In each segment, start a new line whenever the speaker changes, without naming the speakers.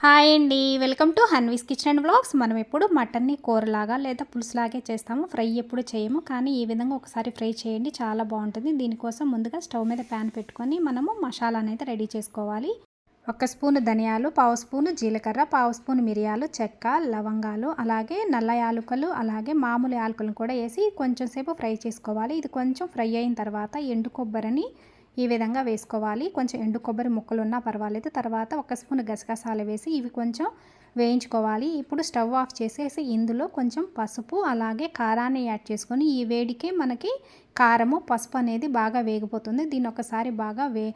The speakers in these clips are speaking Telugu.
హాయ్ అండి. Welcome to Hanvi's kitchen and blogs మనం ఎప్పుడు మటన్ని కూరలాగా లేదా పులుసులాగే చేస్తాము. ఫ్రై ఎప్పుడు చేయము. కానీ ఈ విధంగా ఒకసారి ఫ్రై చేయండి. చాలా బాగుంటుంది. దీనికోసం ముందుగా స్టవ్ మీద ప్యాన్ పెట్టుకొని మనము మసాలా అనేది రెడీ చేసుకోవాలి. ఒక స్పూన్ ధనియాలు పావు స్పూన్ జీలకర్ర పావు స్పూన్ మిరియాలు చెక్క లవంగాలు అలాగే నల్ల యాలకులు అలాగే మామూలు యాలకులను కూడా వేసి కొంచెం సేపు ఫ్రై చేసుకోవాలి. ఇది కొంచెం ఫ్రై అయిన తర్వాత ఎండు కొబ్బరిని ఈ విధంగా వేసుకోవాలి. కొంచెం ఎండు కొబ్బరి ముక్కలు ఉన్నా పర్వాలేదు. తర్వాత ఒక స్పూన్ గసగసాలు వేసి ఇవి కొంచెం వేయించుకోవాలి. ఇప్పుడు స్టవ్ ఆఫ్ చేసేసి ఇందులో కొంచెం పసుపు అలాగే కారాన్ని యాడ్ చేసుకొని ఈ వేడికే మనకి కారము పసుపు అనేది బాగా వేగిపోతుంది. దీన్ని ఒకసారి బాగా వే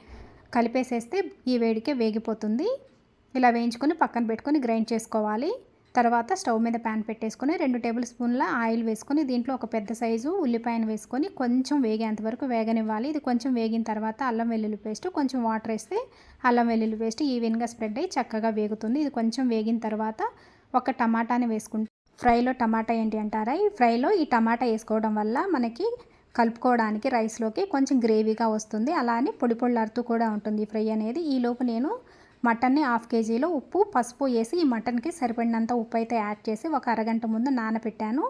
కలిపేసేస్తే ఈ వేడికే వేగిపోతుంది. ఇలా వేయించుకొని పక్కన పెట్టుకొని గ్రైండ్ చేసుకోవాలి. తర్వాత స్టవ్ మీద ప్యాన్ పెట్టేసుకొని రెండు టేబుల్ స్పూన్ల ఆయిల్ వేసుకొని దీంట్లో ఒక పెద్ద సైజు ఉల్లిపాయను వేసుకొని కొంచెం వేగేంత వరకు వేగనివ్వాలి. ఇది కొంచెం వేగిన తర్వాత అల్లం వెల్లుల్లి పేస్ట్ కొంచెం వాటర్ వేస్తే అల్లం వెల్లుల్లి పేస్ట్ ఈవెన్గా స్ప్రెడ్ అయ్యి చక్కగా వేగుతుంది. ఇది కొంచెం వేగిన తర్వాత ఒక టమాటాని వేసుకుంటే ఫ్రైలో టమాటా ఏంటి అంటారా? ఈ ఫ్రైలో ఈ టమాటా వేసుకోవడం వల్ల మనకి కలుపుకోవడానికి రైస్లోకి కొంచెం గ్రేవీగా వస్తుంది. అలానే పొడి అరుతూ కూడా ఉంటుంది ఫ్రై అనేది. ఈలోపు నేను మటన్ని హాఫ్ కేజీలో ఉప్పు పసుపు వేసి ఈ మటన్కి సరిపడినంత ఉప్పు అయితే యాడ్ చేసి ఒక అరగంట ముందు నానబెట్టాను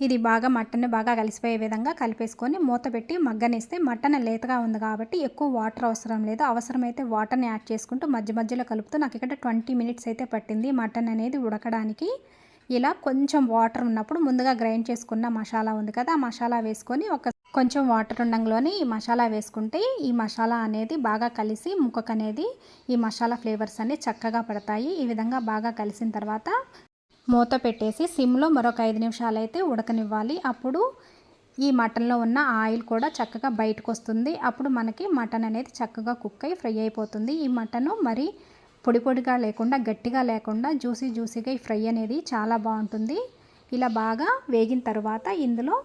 ఇది బాగా మటన్ని బాగా కలిసిపోయే విధంగా కలిపేసుకొని మూత పెట్టి మగ్గనిస్తే మటన్ లేతగా ఉంది కాబట్టి ఎక్కువ వాటర్ అవసరం లేదు. అవసరమైతే వాటర్ని యాడ్ చేసుకుంటూ మధ్య మధ్యలో కలుపుతూ నాకు ఇక్కడ ట్వంటీ మినిట్స్ అయితే పట్టింది మటన్ అనేది ఉడకడానికి. ఇలా కొంచెం వాటర్ ఉన్నప్పుడు ముందుగా గ్రైండ్ చేసుకున్న మసాలా ఉంది కదా ఆ మసాలా వేసుకొని ఒక కొంచెం వాటర్ ఉండంలోనే ఈ మసాలా వేసుకుంటే ఈ మసాలా అనేది బాగా కలిసి ముక్కకు అనేది ఈ మసాలా ఫ్లేవర్స్ అన్నీ చక్కగా పడతాయి. ఈ విధంగా బాగా కలిసిన తర్వాత మూత పెట్టేసి సిమ్లో మరొక ఐదు నిమిషాలు అయితే ఉడకనివ్వాలి. అప్పుడు ఈ మటన్లో ఉన్న ఆయిల్ కూడా చక్కగా బయటకు వస్తుంది. అప్పుడు మనకి మటన్ అనేది చక్కగా కుక్ అయి ఫ్రై అయిపోతుంది. ఈ మటను మరి పొడి పొడిగా లేకుండా గట్టిగా లేకుండా జ్యూసీ జ్యూసీగా ఈ ఫ్రై అనేది చాలా బాగుంటుంది. ఇలా బాగా వేగిన తర్వాత ఇందులో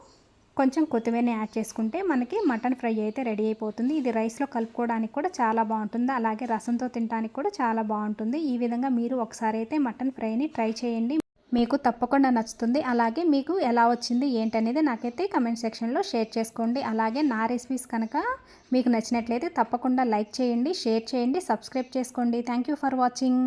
కొంచెం కొత్తిమీరని యాడ్ చేసుకుంటే మనకి మటన్ ఫ్రై అయితే రెడీ అయిపోతుంది. ఇది రైస్లో కలుపుకోవడానికి కూడా చాలా బాగుంటుంది. అలాగే రసంతో తినడానికి కూడా చాలా బాగుంటుంది. ఈ విధంగా మీరు ఒకసారి అయితే మటన్ ఫ్రైని ట్రై చేయండి. మీకు తప్పకుండా నచ్చుతుంది. అలాగే మీకు ఎలా వచ్చింది ఏంటనేది నాకైతే కమెంట్ సెక్షన్లో షేర్ చేసుకోండి. అలాగే నా రెసిపీస్ కనుక మీకు నచ్చినట్లయితే తప్పకుండా లైక్ చేయండి షేర్ చేయండి సబ్స్క్రైబ్ చేసుకోండి. Thank you for watching.